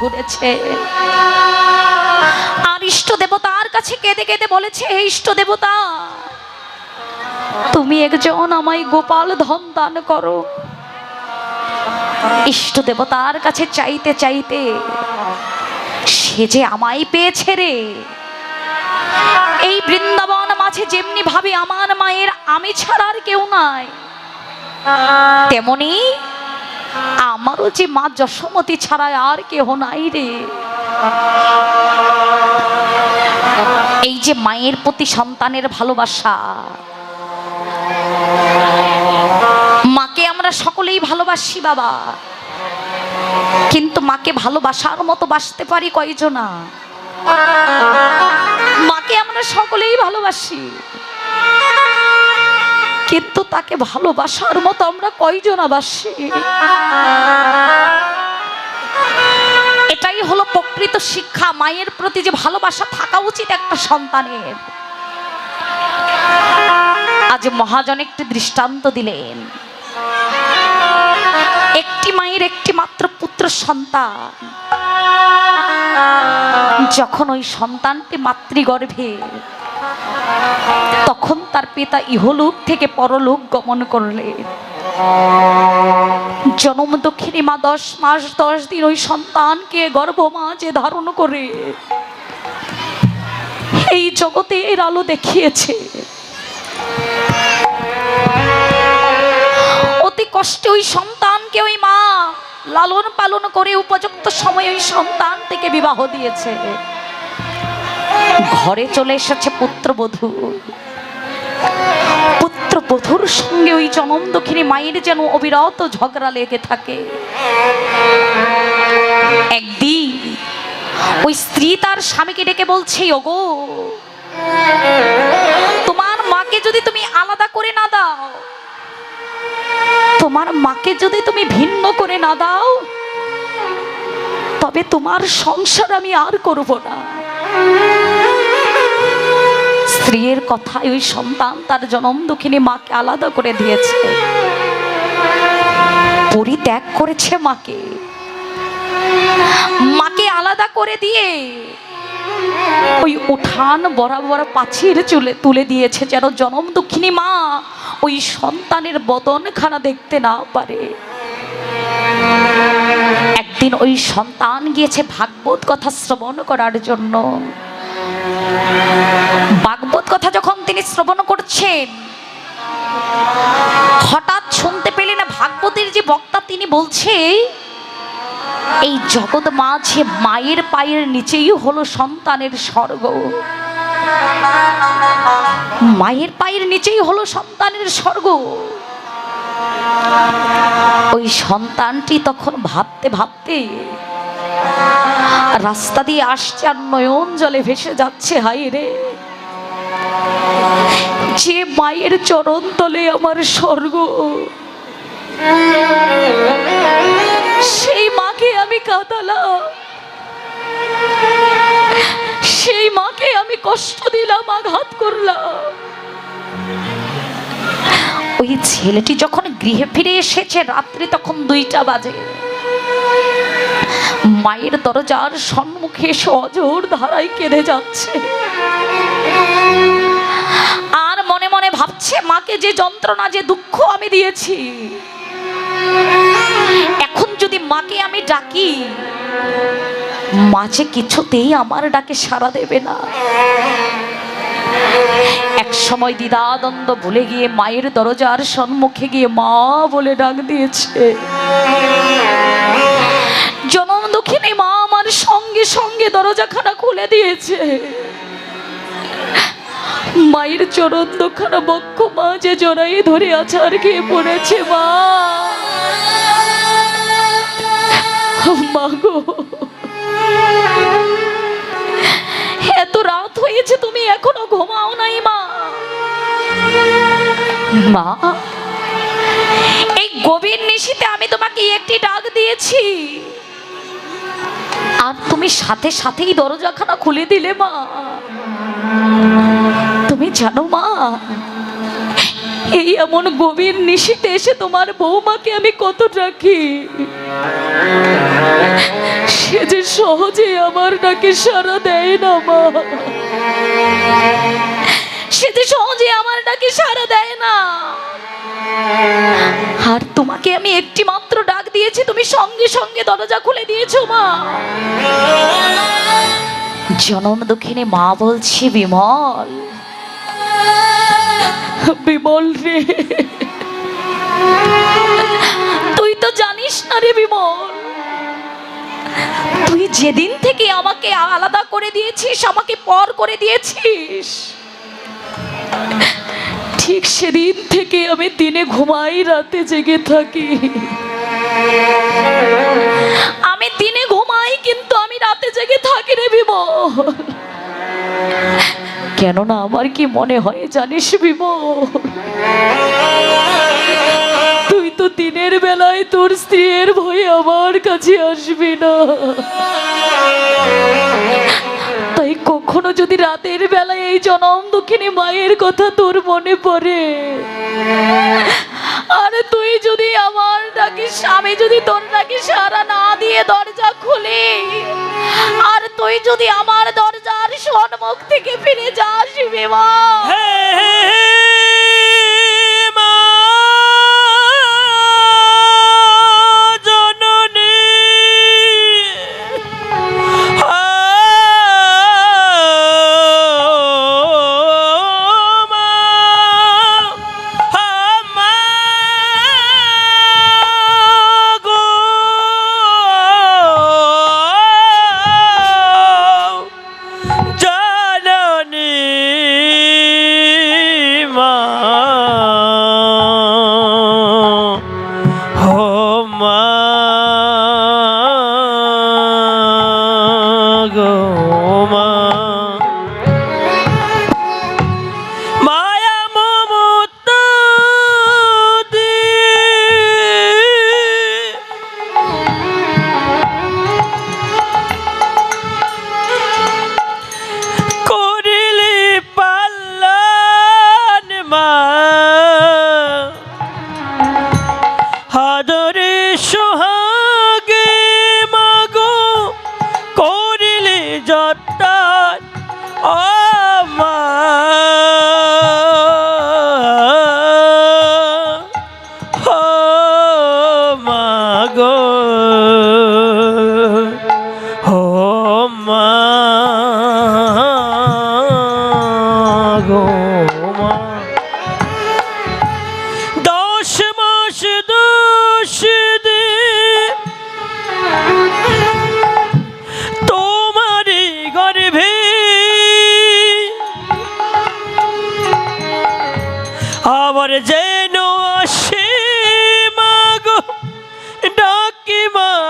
ঘুরেছে আর ইষ্ট দেবতার কাছে কেঁদে কেঁদে বলেছে, হে ইষ্ট দেবতা, তুমি একজন আমায় গোপাল ধন দান করো। ইষ্ট দেবতার কাছে চাইতে চাইতে সে যে আমায় পেয়েছে রে। এই বৃন্দাবন মাঝে যেমনি ভাবে আমার মায়ের আমি ছাড়া আর কেউ নাই, তেমনি আমারও যে মা যশোমতী ছাড়া আর কেহ নাই রে। এই যে মায়ের প্রতি সন্তানের ভালোবাসা, মাকে আমরা সকলেই ভালোবাসি বাবা। কিন্তু মাকে ভালোবাসার মতো বাসতে পারি কয়জনা? মাকে আমরা সকলেই ভালোবাসি। কিন্তু তাকে ভালোবাসার মতো আমরা কয়জন আবাসি? এটাই হলো প্রকৃত শিক্ষা। মায়ের প্রতি যে ভালোবাসা থাকা উচিত একটা সন্তানের। আজ মহাজন একটি দৃষ্টান্ত দিলেন। একটি মায়ের একটি মাত্র পুত্র সন্তান। যখন ওই সন্তানটি মাতৃগর্ভে তখন তার পিতা ইহলোক থেকে পরলোক গমন করলেন। জনম দক্ষিণী মা দশ মাস, দশ দিন ওই সন্তানকে গর্ভ মাঝে ধারণ করে, এই জগতে এর আলো দেখিয়েছে। অতি কষ্টে ওই সন্তানকে ওই মা লালন পালন করে উপযুক্ত সময় ওই সন্তান থেকে বিবাহ দিয়েছে। ঘরে চলে এসেছে পুত্রবধূ। পুত্রবধূর সঙ্গে ওই জনম দক্ষিণী মায়ের যেন অবিরত ঝগড়া লেগে থাকে। একদিন ওই স্ত্রী তার স্বামীকে ডেকে বলছে, ওগো, তোমার মাকে যদি তুমি আলাদা করে না দাও, তোমার মাকে যদি তুমি ভিন্ন করে না দাও, তবে তোমার সংসার আমি আর করব না। স্ত্রীর কথায় ওই সন্তান তার জনম দুঃখিনী মাকে আলাদা করে দিয়েছে। পরিত্যাগ করেছে মাকে। মাকে আলাদা করে দিয়ে ওই উঠান বরাবর পাছির চুলে তুলে দিয়েছে যেন জনম দুঃখিনী মা ওই সন্তানের বদনখানা দেখতে না পারে। একদিন ওই সন্তান গিয়েছে ভাগবত কথা শ্রবণ করার জন্য। ভাগবত কথা যখন তিনি শ্রবণ করছেন, হঠাৎ শুনতে পেলেন ভাগবতের যে বক্তা তিনি বলছে এই জগৎ মাঝে মায়ের পায়ের নিচেই হলো সন্তানের স্বর্গ। মায়ের পায়ের নিচেই হলো সন্তানের স্বর্গ। ওই সন্তানটি তখন ভাবতে ভাবতে রাস্তা দিয়ে আসছে আর নয়ন জলে ভেসে যাচ্ছে হাই রে। যে মায়ের চরণ তলে আমার স্বর্গ, সেই মাকে আমি কাঁদালাম। সেই মাকে আমি কষ্ট দিলাম, আঘাত করলাম। ওই ছেলেটি যখন গৃহে ফিরে এসেছে, রাত্রি তখন দুইটা বাজে। মায়ের দরজার সম্মুখে সজোর ধারায় কেঁদে যাচ্ছে। আর মনে মনে ভাবছে, মাকে যে যন্ত্রণা, যে দুঃখ আমি দিয়েছি, এখন যদি মাকে আমি ডাকি মাঝে কিছুতেই আমার ডাকে সাড়া দেবে না। এক সময় দ্বিধাদ্বন্দ্ব ভুলে গিয়ে মায়ের দরজার সম্মুখে গিয়ে মা বলে ডাক দিয়েছে। জনম দুঃখিনী মা আমার সঙ্গে সঙ্গে দরজাখানা খুলে দিয়েছে। মায়ের চরণ দুখানা বক্ষ মা যে জড়াই ধরে আছার খেয়ে পড়েছে মা? মা গো, এত রাত হয়েছে, তুমি এখনও ঘুমাও নাই মা। মা, এই গভীর নিশিতে আমি তোমাকে একটি ডাক দিয়েছি। আর তুমি সাথে সাথেই দরজাখানা খুলে দিলে মা। তুমি জানো মা, এই এমন গভীর নিশিতে এসে তোমার বৌমাকে আমি কত রাখি। সে যে সহজে আমার ডাকে সারা দেয় না মা। সে যে সহজে আমার ডাকে সারা দেয় না। আর তোমাকে আমি একটি মাত্র ডাক দিয়েছি, তুমি সঙ্গে সঙ্গে দরজা খুলে দিয়েছ মা। জনম দক্ষিণে মা বলছি, বিমল। বিমল রে। তুই তো জানিস না রে বিমল। তুই যেদিন থেকে আমাকে আলাদা করে দিয়েছিস, আমাকে পর করে দিয়েছিস। ঠিক সেদিন থেকে আমি দিনে ঘুমাই, রাতে জেগে থাকি। আমি দিনে ঘুমাই, কিন্তু আমি রাতে জেগে থাকি রে বিমল। কেননা আমার কি মনে হয় জানিস বিমল? তুই তো দিনের বেলায় তোর স্ত্রীর ভয়ে আমার কাছে আসবি না। কখনো যদি রাতের বেলায় এই জনম দক্ষিণী মায়ের কথা তোর মনে পড়ে? আরে তুই যদি আমার নাকি স্বামী, যদি তোর নাকি সারা না দিয়ে দরজা খুলি, আর তুই যদি আমার দরজার সন্মুখ থেকে ফিরে যাস বিমা।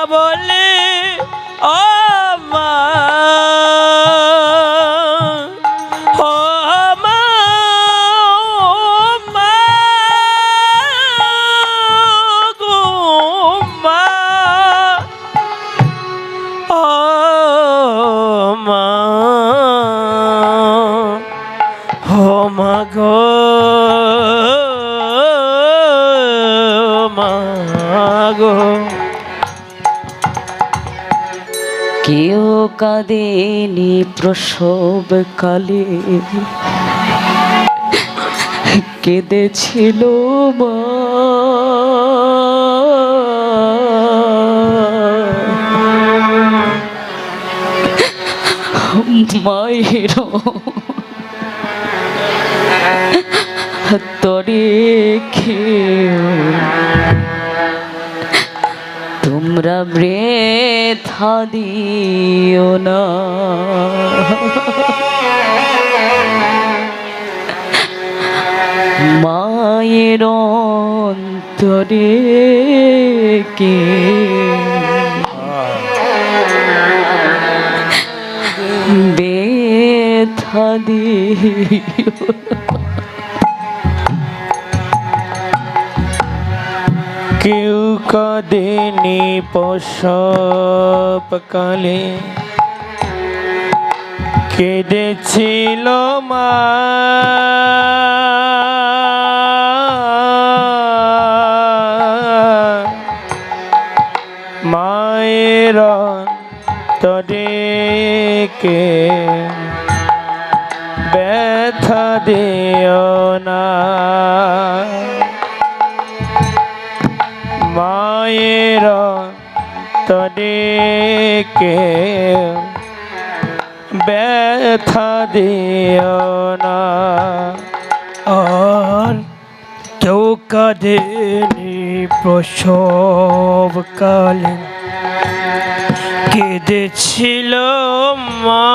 বলে ও কাঁদেনি প্রসব কালে। কেঁদেছিল মা। মায়ের তরে খেয়ে তোমরা বৃথা দিও না। মায়ের অন্তরে কে? বেথা দিও কেউ কদিনী পশপকালে কেঁদেছিল মা। মায়ের তদেকে ব্যথা দিও না। তরে কে ব্যথা দিও না। কেউ কেউ কাঁদেনি প্রসবকালে। কেঁদেছিল মা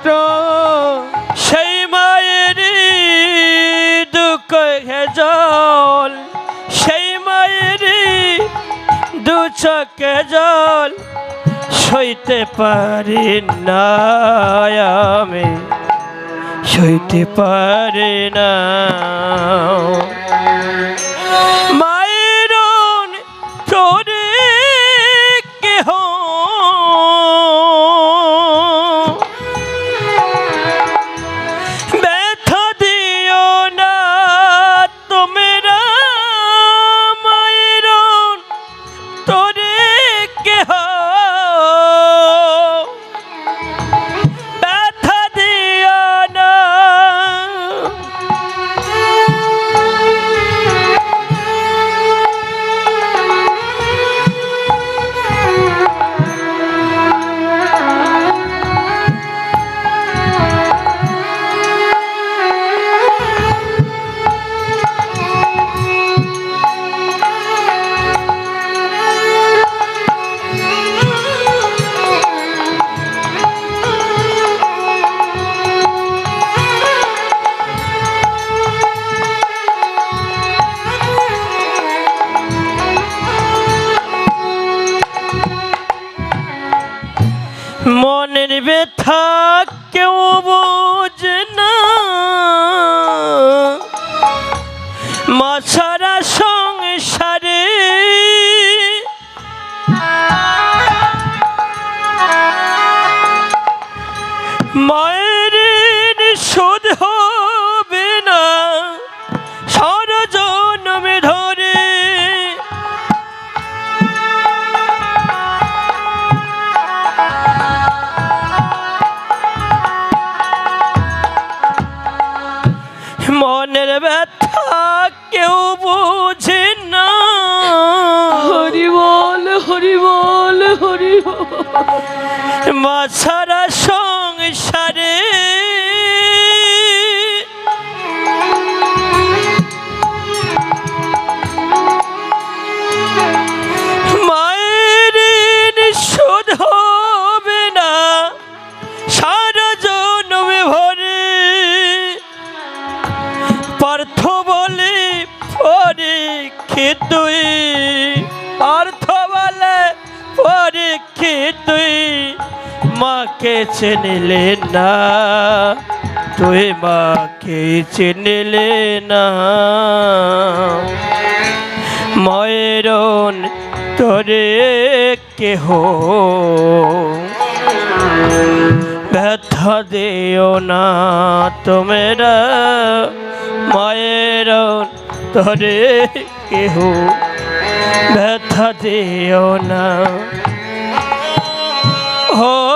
কষ্ট, সেই মায়ের দুঃখ জল, সেই মায়ের দু চোখে জল, সইতে পারি না আমি, সইতে পারি না। বুকের ব্যথা কেউ বল my time. চিনিলে না, তুই মাকে চিনিলে না। ময়রন তোরে কেহ ব্যথা দিও না তোমরা। মায়ের তোরে কেহ ব্যথা দিও না। ও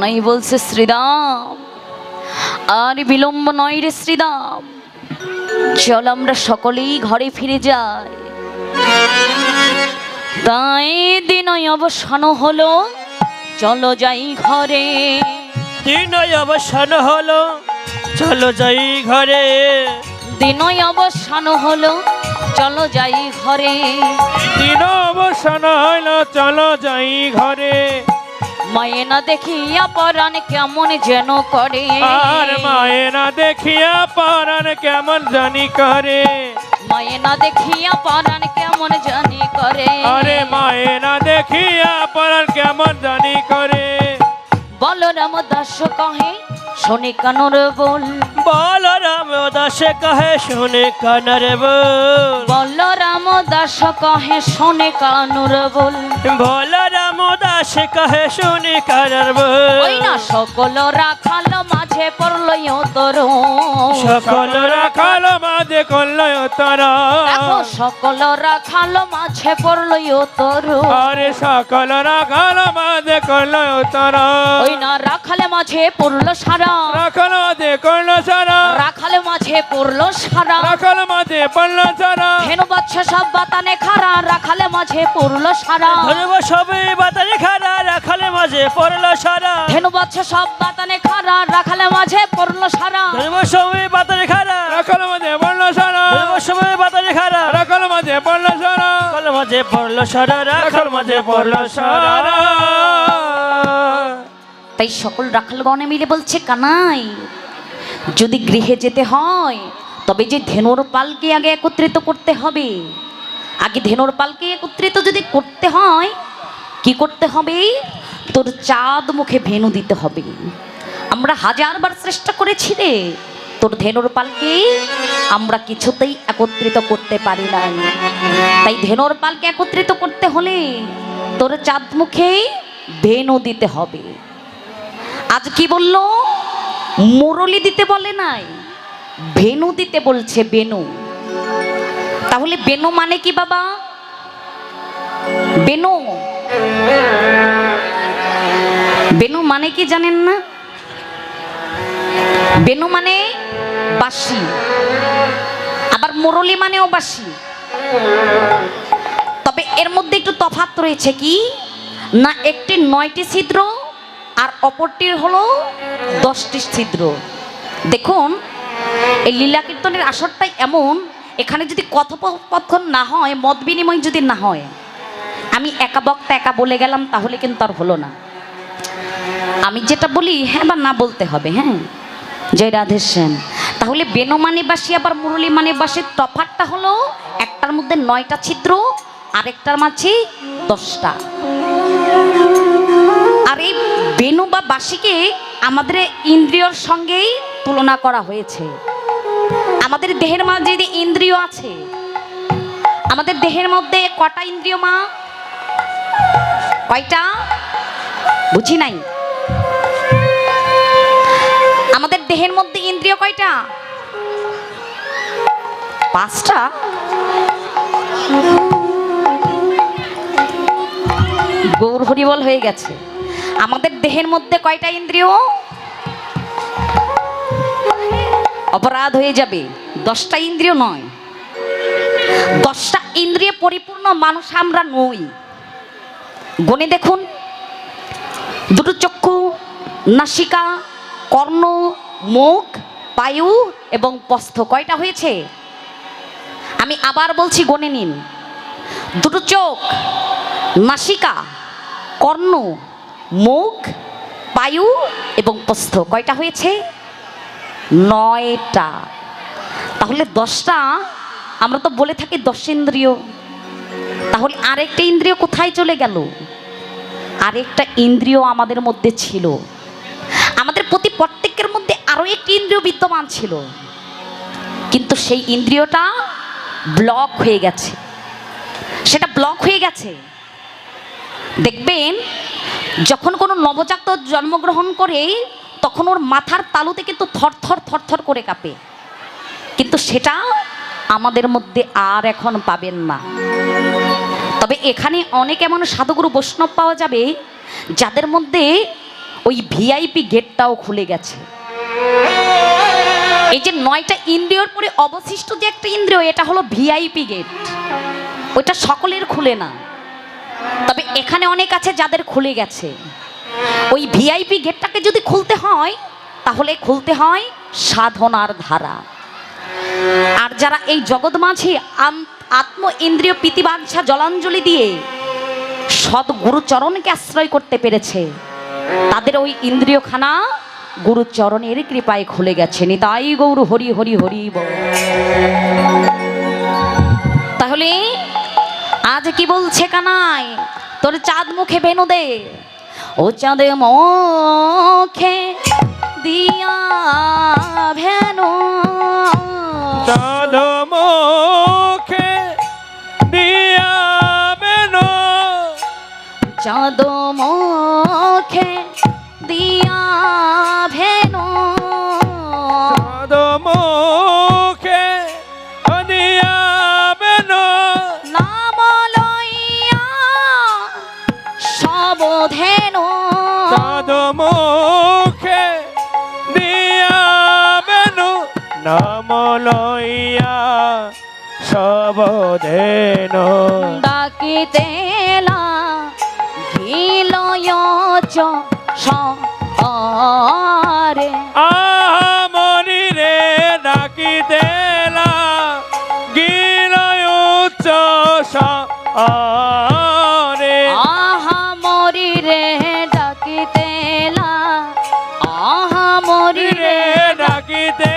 কানাই বলছে শ্রীরাম। আর বিলম্ব নয় রে শ্রীরাম। চল আমরা সকলেই ঘরে ফিরে যাই। তাই দিনই অবসান হলো চলো যাই ঘরে। দিনই অবসান হলো চলো যাই ঘরে। দিনই অবসান হলো চলো যাই ঘরে। দিন অবসান হলো চলো যাই ঘরে। মায়ে না দেখিয়া পরাণ কেমন যেন করে। আর মায়েনা দেখিয়া পরান কেমন জানি করে। মায়েনা দেখিয়া পরাণ কেমন জানি করে। আরে মায়েনা দেখিয়া পরান কেমন জানি করে। বলরাম দাস কহে শোনে কানর বল। বল রাম দাসে কহে শুনে কানার বল। বলরাম দাস কহে শোনে কানুর বল। বল রাম দাসে কহে শুনে কানার ওই না বল সকল রাখাল মাঝে পড়ল তোর সকল রাখাল মাঝে করল তারা সকল রাখাল মাঝে পড়ল তোর আরে সকল রাখাল মাঝে করল তারা ওই না রাখালে মাঝে পড়ল সারা রাখাল মাঝে করল সারা রাখালে মাঝে পড়ল সারা রাখাল মাঝে পড়ল সারা হেন বাচ্চা সব বাতানে খারা রাখালে মাঝে পড়ল সারা ধরব সবে বাতারে খারা রাখালে মাঝে পড়ল সারা হেন বাচ্চা সব বাতানে খারা রাখালে মাঝে পড়ল সারা ধরব সবে বাতারে খারা রাখাল মাঝে পড়ল সারা ধরব সবে বাতারে খারা রাখাল মাঝে পড়ল সারা রাখাল মাঝে পড়ল সারা রাখাল মাঝে পড়ল সারা তাই সকল রাখালগণে মিলে বলছে, কানাই, যদি গৃহে যেতে হয়, তবে যে ধেনুর পালকে আগে একত্রিত করতে হবে। আগে ধেনুর পালকে একত্রিত যদি করতে হয়, কি করতে হবে? তোর চাঁদ মুখে ভেনু দিতে হবে। আমরা হাজারবার চেষ্টা করেছি রে, তোর ধেনুর পালকে আমরা কিছুতেই একত্রিত করতে পারি নাই। তাই ধেনুর পালকে একত্রিত করতে হলে তোর চাঁদ মুখে ভেনু দিতে হবে। আজ কি বলল? মুরলি দিতে বলে নাই ভেনু দিতে বলছে বেনু। তাহলে বেনু মানে কি বাবা? বেনু। বেনু মানে কি জানেন না? বেনু মানে বাসি আবার মুরলি মানেও বাসি তবে এর মধ্যে একটু তফাৎ রয়েছে কি? না একটি নয়টি ছিদ্র আর অপরটির হলো দশটি ছিদ্র। দেখুন, এই লীলা কীর্তনের আসরটাই এমন, এখানে যদি কথোপকথন না হয়, মত বিনিময় যদি না হয়, আমি একা বক্তা একা বলে গেলাম, তাহলে কিন্তু আর হলো না। আমি যেটা বলি হ্যাঁ বা না বলতে হবে হ্যাঁ? জয় রাধেশ্যাম তাহলে বেনমানি বাসি, আবার মুরলী মানে বাসীর তফাতটা হলো, একটার মধ্যে নয়টা ছিদ্র, আরেকটার মাঝে দশটা। আর এই বেনু বা বাসিকে আমাদের ইন্দ্রিয়র সঙ্গেই তুলনা করা হয়েছে। আমাদের দেহের মাঝে যে ইন্দ্রিয় আছে, আমাদের দেহের মধ্যে কটা ইন্দ্রিয় মা? কয়টা? বুঝি নাই। আমাদের দেহের মধ্যে ইন্দ্রিয় কয়টা? পাঁচটা। গৌর হরিবল হয়ে গেছে। আমাদের দেহের মধ্যে কয়টা ইন্দ্রিয়? অপরাধ হয়ে যাবে। দশটা ইন্দ্রিয় নয়। দশটা ইন্দ্রিয় পরিপূর্ণ মানুষ আমরা নই। গণে দেখুন, দুটো চক্ষু, নাসিকা, কর্ণ, মুখ, বায়ু এবং পস্থ। কয়টা হয়েছে? আমি আবার বলছি গণে নিন। দুটো চোখ, নাসিকা, কর্ণ মুখ বায়ু এবং পস্থ কয়টা হয়েছে? নয়টা। তাহলে দশটা, আমরা তো বলে থাকি দশ ইন্দ্রিয়। তাহলে আরেকটা ইন্দ্রিয় কোথায় চলে গেল? আরেকটা ইন্দ্রিয় আমাদের মধ্যে ছিল। আমাদের প্রতি প্রত্যেকের মধ্যে আরও একটি ইন্দ্রিয় বিদ্যমান ছিল। কিন্তু সেই ইন্দ্রিয়টা ব্লক হয়ে গেছে। সেটা ব্লক হয়ে গেছে। দেখবেন, যখন কোনো নবজাতক জন্মগ্রহণ করে, তখন ওর মাথার তালুতে কিন্তু থরথর থরথর করে কাঁপে। কিন্তু সেটা আমাদের মধ্যে আর এখন পাবেন না। তবে এখানে অনেক এমন সাধুগুরু বৈষ্ণব পাওয়া যাবে, যাদের মধ্যে ওই ভিআইপি গেটটাও খুলে গেছে। এই যে নয়টা ইন্দ্রিয়র পরে অবশিষ্ট যে একটা ইন্দ্রিয়, এটা হলো ভিআইপি গেট। ওইটা সকলের খুলে না। তবে এখানে অনেক আছে যাদের খুলে গেছে। ওই ভিআইপি গেটটাকে যদি খুলতে হয়, তাহলে খুলতে হয় সাধনার ধারা। আর যারা এই জগৎ মাঝে আত্ম ইন্দ্রিয় প্রীতিবাঞ্ছা জলাঞ্জলি দিয়ে সৎ গুরুচরণকে আশ্রয় করতে পেরেছে, তাদের ওই ইন্দ্রিয়খানা গুরুচরণের কৃপায় খুলে গেছে। নিতাই গৌর হরি হরি হরি। তাহলে আজ কি বলছে কানাই? তোর চাঁদ মুখে বেনু দে ও চাঁদে মুখে দিয়া ভেনু। চাঁদ মুখে দিয়া ভেনু। চাঁদ সবধেন। ডাকিতে ঘিলয় চ সরে আমনি রে ডাকি দেলা গিলয় উচ্চ রে আহা মরি রে ডাকিতে আহা মরি রে রে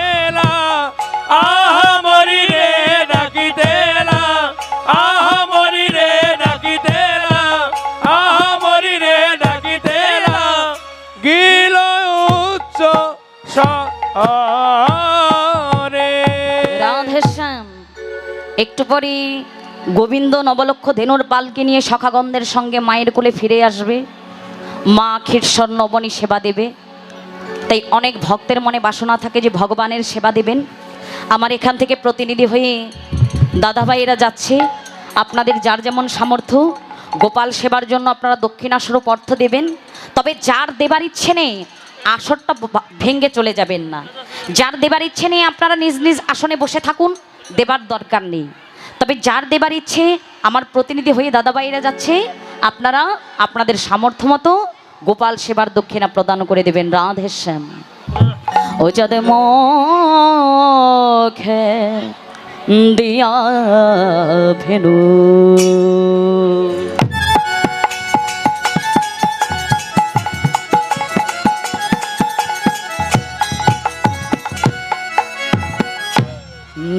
একটু পরে গোবিন্দ নবলক্ষ ধেনুর পালকে নিয়ে সখাগন্ধের সঙ্গে মায়ের কোলে ফিরে আসবে। মা ক্ষীরস্বর নবনী সেবা দেবে। তাই অনেক ভক্তের মনে বাসনা থাকে যে ভগবানের সেবা দেবেন। আমার এখান থেকে প্রতিনিধি হয়ে দাদাভাইয়েরা যাচ্ছে। আপনাদের যার যেমন সামর্থ্য, গোপাল সেবার জন্য আপনারা দক্ষিণাস্বরূপ অর্থ দেবেন। তবে যার দেবার ইচ্ছে নেই, আসরটা ব- ভেঙে চলে যাবেন না। যার দেবার ইচ্ছে নেই, আপনারা নিজ নিজ আসনে বসে থাকুন। দেবার দরকার নেই। তবে যার দেবার ইচ্ছে, আমার প্রতিনিধি হয়ে দাদাভাইরা যাচ্ছে, আপনারা আপনাদের সামর্থ্য মতো গোপাল সেবার দক্ষিণা প্রদান করে দেবেন। রাধেশ্যাম ও যাদের মুখে দিয়া ভেনু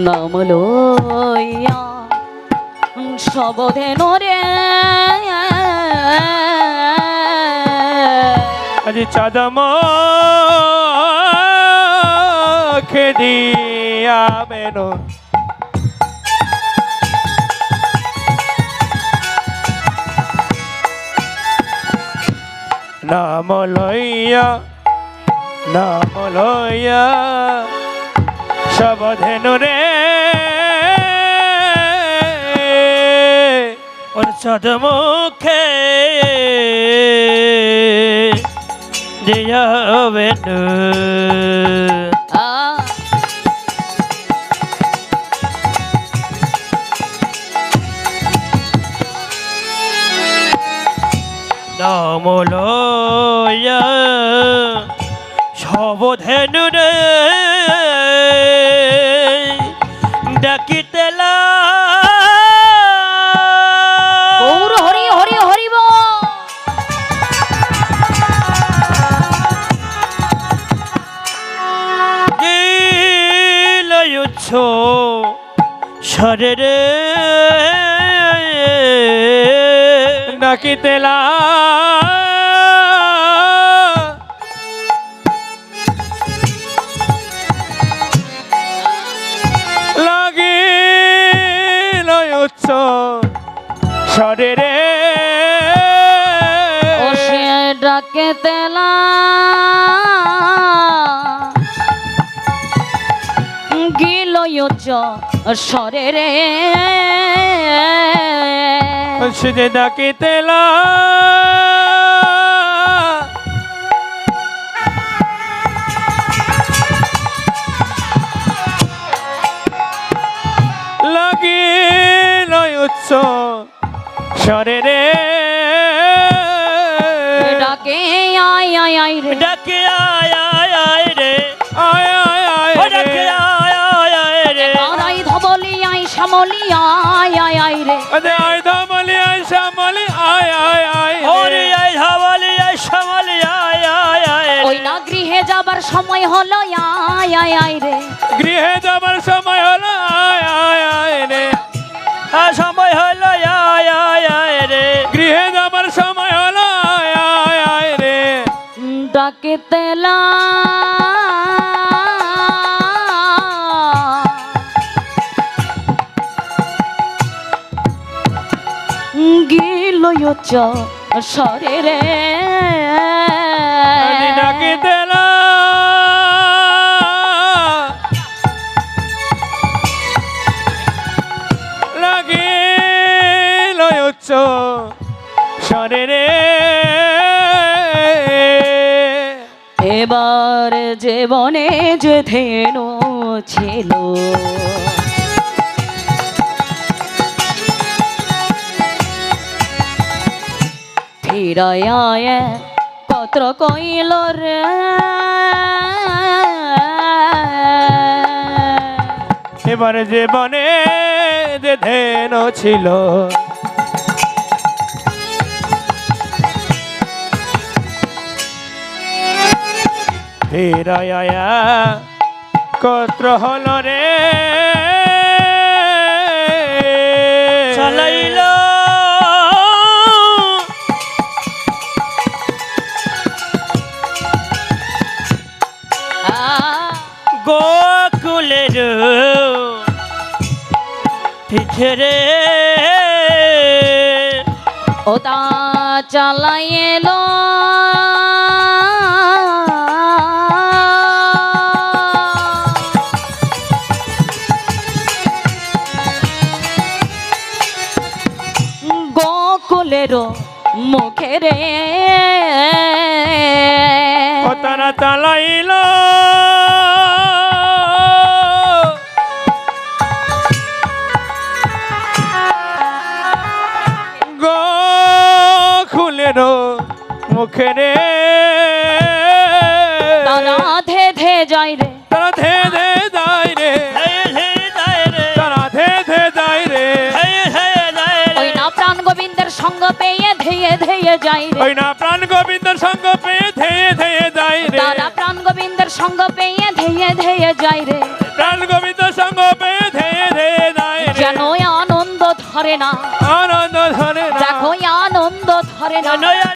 নাম সবধে নরে আজি চাঁদম খেদিয়া বেনো নাম লইয়া নাম লইয়া সবধেনু রে ওর সদমুখে দিয়াবে নমলয়া সবধেন গিলয়ুচ্ছ শরীরে ডাকিতেলা লাগিল ডাকে তেলা। সরে রে। সুদে ডাকিতেলা লাগিল উচ্চ শরীরে ডাকে আয় আয় আয় রে। ডাকে আয়। শ্যামলি আয় আয় আয় রে। আদে আয় ধমলি আয় শ্যামলি আয় আয় আয় হরি আয় ধামালি আয় শ্যামালি আয় আয় আয় ওই না গৃহে যাবার সময় হলো আয় আয় আয় রে। গৃহে যাবার সময় হলো আয় আয় আয় রে। আর সময় হলো আয় আয় আয় রে। গৃহে যাবার সময় হলো আয় আয় আয় রে। ডাকে তেলা গিল সরে রে। আদি ডাকিতেলা লাগিল উচ্চ শরীরে এবার যে বনে যে ধেনু ছিল ফিরায় কত্র কইল রে। এবারে যে বনে যে ধেন ছিল ফেরায়া কত্র হল রে। পিঠরে ওটা চালাই এলো। গোকুলেরও মুখে রে। ও তারা চালাইল। গোকুলের মুখে রে তারা ধে ধে যাই রে। তারা ধে ধে যায় রে। তারা ধে ধে যায় রে। ওই না প্রাণ গোবিন্দের সঙ্গ পেয়ে ধেয়ে ধেয়ে যাই রে। ওই না প্রাণ গোবিন্দের সঙ্গ পেয়ে ধেয়ে ধেয়ে যায় রে। তারা প্রাণ গোবিন্দের সঙ্গ পেয়ে ধেয়ে ধেয়ে যাই রে। প্রাণ গোবিন্দের সঙ্গ পেয়ে ধেয়ে ধেয়ে যায় রে। যেন আনন্দ ধরে না। আনন্দ ধরে না। দেখো ধরে না।